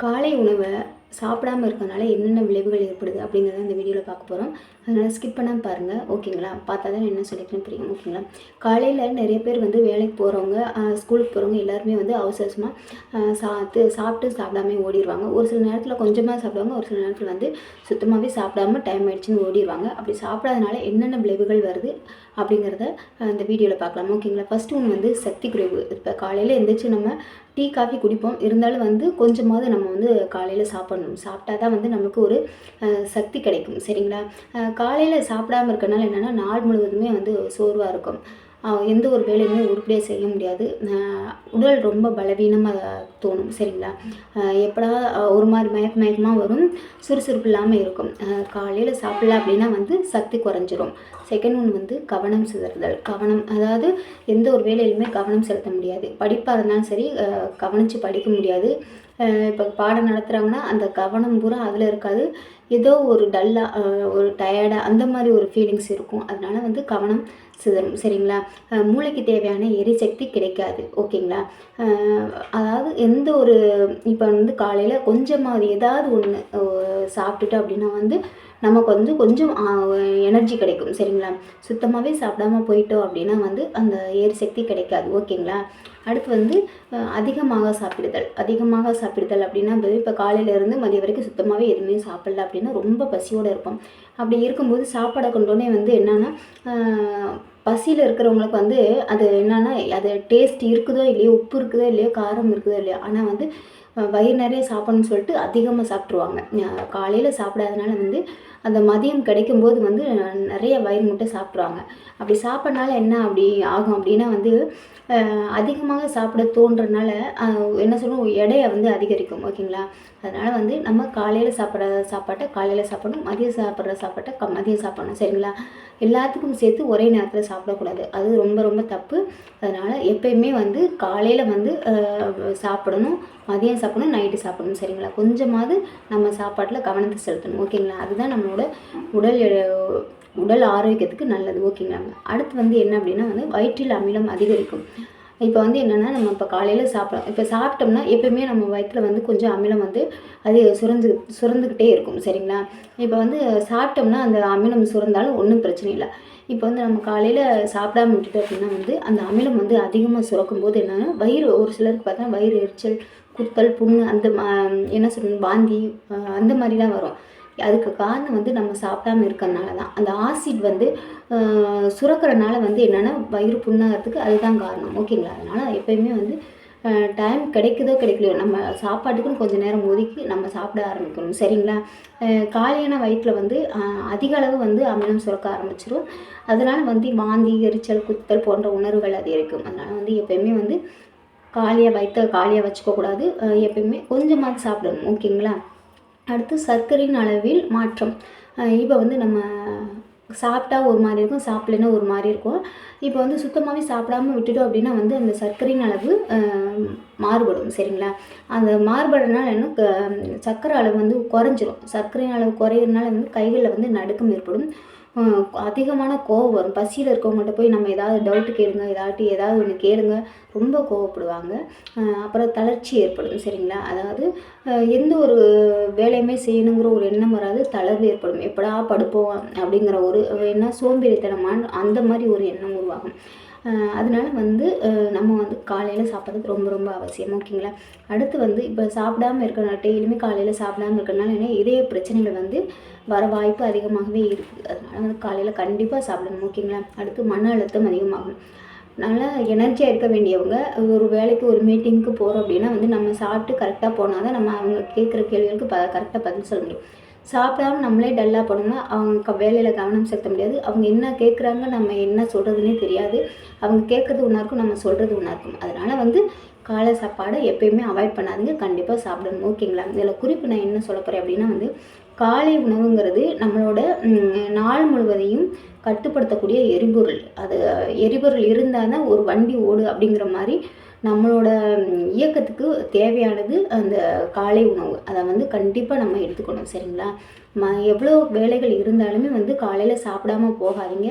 காலை உணவை சாப்பிடாம இருக்கறனால என்னென்ன விளைவுகள் ஏற்படுது அப்படிங்கிறத இந்த வீடியோவில் பார்க்க போகிறோம் அதனால் ஸ்கிப் பண்ணாமல் பாருங்கள் ஓகேங்களா பார்த்தா தான் என்ன சொல்லிக்கிறேன்னு புரியும் ஓகேங்களா காலையில் நிறைய பேர் வந்து வேலைக்கு போகிறவங்க ஸ்கூலுக்கு போகிறவங்க எல்லாருமே வந்து அவசர அவசரமாக சாத்து சாப்பிட்டு சாப்பிடாமே ஓடிடுவாங்க ஒரு சில நேரத்தில் கொஞ்சமாக சாப்பிடுவாங்க ஒரு சில நேரத்தில் வந்து சுத்தமாகவே சாப்பிடாம டைம் ஆயிடுச்சுன்னு ஓடிடுவாங்க அப்படி சாப்பிடாதனால என்னென்ன விளைவுகள் வருது? அப்படிங்கிறத இந்த வீடியோவில் பார்க்கலாம். ஓகேங்களா? ஃபஸ்ட்டு ஒன்று வந்து சக்தி குறைவு. இப்போ காலையில் எழுந்திரிச்சு நம்ம டீ காஃபி குடிப்போம். இருந்தாலும் வந்து கொஞ்சமாவது நம்ம வந்து காலையில் சாப்பிடணும். சாப்பிட்டா தான் வந்து நமக்கு ஒரு சக்தி கிடைக்கும். சரிங்களா? காலையில் சாப்பிடாம இருக்கனால என்னென்னா நாள் முழுவதுமே வந்து சோர்வாக இருக்கும். எந்த ஒரு வேலையுமே உருப்படியாக செய்ய முடியாது. உடல் ரொம்ப பலவீனமாக தோணும் சரிங்களா? எப்படா ஒரு மாதிரி மயக்க மயக்கமாக வரும் சுறுசுறுப்பு இல்லாமல் இருக்கும். காலையில் சாப்பிடல அப்படின்னா வந்து சக்தி குறைஞ்சிரும். செகண்ட் ஒன்று வந்து கவனம் சிதறுதல். கவனம் அதாவது எந்த ஒரு வேலையிலுமே கவனம் செலுத்த முடியாது. படிப்பாக இருந்தாலும் சரி கவனித்து படிக்க முடியாது. இப்போ பாடம் நடத்துகிறாங்கன்னா அந்த கவனம் பூரா அதில் இருக்காது. ஏதோ ஒரு டல்லாக ஒரு டயர்டாக அந்த மாதிரி ஒரு ஃபீலிங்ஸ் இருக்கும். அதனால வந்து கவனம் சிதறும். சரிங்களா? மூளைக்கு தேவையான எரிசக்தி கிடைக்காது. ஓகேங்களா? அதாவது எந்த ஒரு இப்போ வந்து காலையில் கொஞ்சமாவது ஏதாவது ஒன்று சாப்பிட்டுட்டோம் அப்படின்னா வந்து நமக்கு வந்து கொஞ்சம் எனர்ஜி கிடைக்கும் சரிங்களா? சுத்தமாகவே சாப்பிடாம போயிட்டோம் அப்படின்னா வந்து அந்த எரிசக்தி கிடைக்காது ஓகேங்களா? அடுத்து வந்து அதிகமாக சாப்பிடுதல். அதிகமாக சாப்பிடுதல் அப்படின்னா இப்போ காலையிலேருந்து மதியம் வரைக்கும் சுத்தமாகவே எதுவுமே சாப்பிடல அப்படின்னா ரொம்ப பசியோடு இருப்போம். அப்படி இருக்கும்போது சாப்பாடை கொண்டோடனே வந்து என்னென்னா பசியில் இருக்கிறவங்களுக்கு வந்து அது என்னென்னா அது டேஸ்ட் இருக்குதோ இல்லையோ உப்பு இருக்குதோ இல்லையோ காரம் இருக்குதோ இல்லையோ ஆனால் வந்து வயிறு நிறைய சாப்பிடணும்னு சொல்லிட்டு அதிகமாக சாப்பிட்ருவாங்க காலையில் சாப்பிடாதனால வந்து அந்த மதியம் கிடைக்கும்போது வந்து நிறைய வயிறு முட்டை சாப்பிட்ருவாங்க அப்படி சாப்பிட்றனால என்ன அப்படி ஆகும் அப்படின்னா வந்து அதிகமாக சாப்பிட தோன்றனால என்ன சொல்லணும் எடையை வந்து அதிகரிக்கும் ஓகேங்களா? அதனால் வந்து நம்ம காலையில் சாப்பிட்ற சாப்பாட்டை காலையில் சாப்பிடணும் மதியம் சாப்பிட்ற சாப்பாட்டை க மதியம் சாப்பிடணும் சரிங்களா? எல்லாத்துக்கும் சேர்த்து ஒரே நேரத்தில் சாப்பிடக்கூடாது. அது ரொம்ப ரொம்ப தப்பு. அதனால் எப்பயுமே வந்து காலையில் வந்து சாப்பிடணும் மதியம் சாப்பிடணும் நைட்டு சாப்பிடணும் சரிங்களா? கொஞ்சமாவது நம்ம சாப்பாட்டில் கவனத்தை செலுத்தணும் ஓகேங்களா? அதுதான் நம்மளோட உடல் எ- உடல் ஆரோக்கியத்துக்கு நல்லது. ஓகேங்களாங்க அடுத்து வந்து என்ன அப்படின்னா வந்து வயிற்றில் அமிலம் அதிகரிக்கும். இப்போ வந்து என்னென்னா நம்ம இப்போ காலையில் சாப்பிடலாம் இப்போ சாப்பிட்டோம்னா எப்பயுமே நம்ம வயிற்றில் வந்து கொஞ்சம் அமிலம் வந்து அது சுரந்து சுரந்துக்கிட்டே இருக்கும். சரிங்களா? இப்போ வந்து சாப்பிட்டோம்னா அந்த அமிலம் சுரந்தாலும் ஒன்றும் பிரச்சனை இல்லை. இப்போ வந்து நம்ம காலையில் சாப்பிடாம விட்டுட்டோம் அப்படின்னா வந்து அந்த அமிலம் வந்து அதிகமாக சுரக்கும் போது என்னென்னா வயிறு ஒரு சிலருக்கு பார்த்தா வயிறு எரிச்சல் குத்தல் புண்ணு அந்த மா- என்ன சொல்லணும் வாந்தி அந்த மாதிரிலாம் வரும். அதுக்கு காரணம் வந்து நம்ம சாப்பிடாம இருக்கிறதுனால தான். அந்த ஆசிட் வந்து சுரக்கிறனால வந்து என்னென்னா வயிறு புண்ணாகிறதுக்கு அதுதான் காரணம். ஓகேங்களா அதனால் எப்பயுமே வந்து டைம் கிடைக்குதோ கிடைக்கலையோ நம்ம சாப்பாட்டுக்குன்னு கொஞ்சம் நேரம் ஒதுக்கி நம்ம சாப்பிட ஆரம்பிக்கணும். சரிங்களா? காலியான வயிற்றில் வந்து அதிக அளவு வந்து அமிலம் சுரக்க ஆரம்பிச்சிடும் அதனால் வந்து வாந்தி எரிச்சல் குத்தல் போன்ற உணர்வுகள் அதிகரிக்கும் அதனால் வந்து எப்பயுமே வந்து காலியாக வயிற்ற காலியாக வச்சுக்கக்கூடாது. எப்பயுமே கொஞ்சமாக சாப்பிடணும். ஓகேங்களா அடுத்து சர்க்கரையின் அளவில் மாற்றம். இப்போ வந்து நம்ம சாப்பிட்டா ஒரு மாதிரி இருக்கும் சாப்பிடலைன்னா ஒரு மாதிரி இருக்கும். இப்போ வந்து சுத்தமாகவே சாப்பிடாம விட்டுட்டோம் அப்படின்னா வந்து அந்த சர்க்கரையின் அளவு மாறுபடும் சரிங்களா? அந்த மாறுபடுறதுனால என்ன க- சர்க்கரை அளவு வந்து குறைஞ்சிரும். சர்க்கரையின் அளவு குறையிறதுனால வந்து கைகளில் வந்து நடுக்கம் ஏற்படும். அதிகமான கோவம் வரும். பசியில் இருக்கவங்கள்ட்ட போய் நம்ம ஏதாவது டவுட்டு கேளுங்க ஏதாட்டி ஏதாவது ஒன்று கேளுங்க ரொம்ப கோவப்படுவாங்க. அப்புறம் தளர்ச்சி ஏற்படும் சரிங்களா? அதாவது எந்த ஒரு வேலையுமே செய்யணுங்கிற ஒரு எண்ணம் வராது தளர்வு ஏற்படும். எப்படா படுப்போம் அப்படிங்கிற ஒரு என்ன சோம்பேறித்தனமான அந்த மாதிரி ஒரு எண்ணம் உருவாகும். அதனால வந்து நம்ம வந்து காலையில் சாப்பிட்றது ரொம்ப ரொம்ப அவசியம். ஓகேங்களா? அடுத்து வந்து இப்போ சாப்பிடாம இருக்கிறனால டெய்லியுமே காலையில் சாப்பிடாம இருக்கிறனால என்ன? இதய பிரச்சனைகள் வந்து வர வாய்ப்பு அதிகமாகவே இருக்குது அதனால வந்து காலையில் கண்டிப்பாக சாப்பிடணும். ஓகேங்களா? அடுத்து மன அழுத்தம் அதிகமாகும் நல்லா எனர்ஜியாக இருக்க வேண்டியவங்க ஒரு வேலைக்கு ஒரு மீட்டிங்க்கு போகிறோம் அப்படின்னா வந்து நம்ம சாப்பிட்டு கரெக்டாக போனால் தான் நம்ம அவங்க கேட்குற கேள்விகளுக்கு ப கரெக்டாக பதில் சொல்ல முடியும். சாப்பிடாம நம்மளே டல்லாக போனோம்னா அவங்க வேலையில் கவனம் செலுத்த முடியாது. அவங்க என்ன கேட்குறாங்க நம்ம என்ன சொல்கிறதுனே தெரியாது. அவங்க கேட்குறது ஒன்றா இருக்கும் நம்ம சொல்கிறது ஒன்றா இருக்கும் அதனால் வந்து காலை சாப்பாடை எப்பயுமே அவாய்ட் பண்ணாதீங்க. கண்டிப்பாக சாப்பிடணும். ஓகேங்களா? இதில் குறிப்பு நான் என்ன சொல்ல போகிறேன் அப்படின்னா வந்து காலை உணவுங்கிறது நம்மளோட நாள் முழுவதையும் கட்டுப்படுத்தக்கூடிய எரிபொருள். அது எரிபொருள் இருந்தால் தான் ஒரு வண்டி ஓடு அப்படிங்கிற மாதிரி நம்மளோட இயக்கத்துக்கு தேவையானது அந்த காலை உணவு. அதை வந்து கண்டிப்பாக நம்ம எடுத்துக்கணும். சரிங்களா? ம எவ்வளோ வேலைகள் இருந்தாலுமே வந்து காலையில் சாப்பிடாம போகாதீங்க.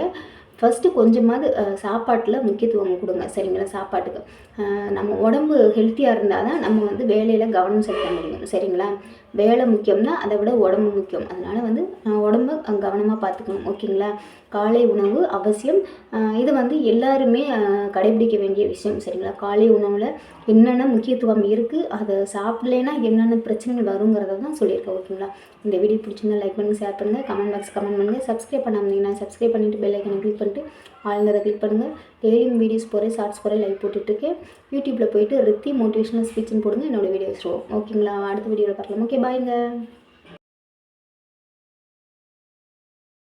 ஃபஸ்ட்டு கொஞ்சமாவது சாப்பாட்டில் முக்கியத்துவம் கொடுங்க. சரிங்களா? சாப்பாட்டுக்கு. நம்ம உடம்பு ஹெல்த்தியாக இருந்தால் தான் நம்ம வந்து வேலையில் கவனம் செலுத்த முடியும். சரிங்களா? வேலை முக்கியம்னா அதை விட உடம்பு முக்கியம். அதனால் வந்து உடம்ப கவனமாக பார்த்துக்கணும். ஓகேங்களா? காலை உணவு அவசியம். இது வந்து எல்லாருமே கடைபிடிக்க வேண்டிய விஷயம். சரிங்களா? காலை உணவில் என்னென்ன முக்கியத்துவம் இருக்குது அதை சாப்பிட்லேன்னா என்னென்ன பிரச்சனைகள் வருங்கிறத தான் சொல்லியிருக்கேன். ஓகேங்களா? இந்த வீடியோ பிடிச்சிருந்தா லைக் பண்ணுங்கள் ஷேர் பண்ணுங்கள் கமெண்ட் பாக்ஸ் கமெண்ட் பண்ணுங்கள் சப்ஸ்கிரைப் பண்ணாமல் சப்ஸ்கிரைப் பண்ணிவிட்டு பெல் ஐக்கனை கிளிக் பண்ணிட்டு ஆளுங்கிறத கிளிக் பண்ணுங்கள் டெய்லியும் வீடியோஸ் போகிறேன் ஷார்ட்ஸ் போகிறேன் லைவ் போட்டுட்ருக்கேன். யூடியூப்பில் போயிட்டு ரித்தி மோட்டிவேஷனல் ஸ்பீச்னு போடுங்க என்னோட வீடியோஸ் வரும் ஓகேங்களா அடுத்த வீடியோவில் பார்க்கலாம். ஓகே பாய்ங்க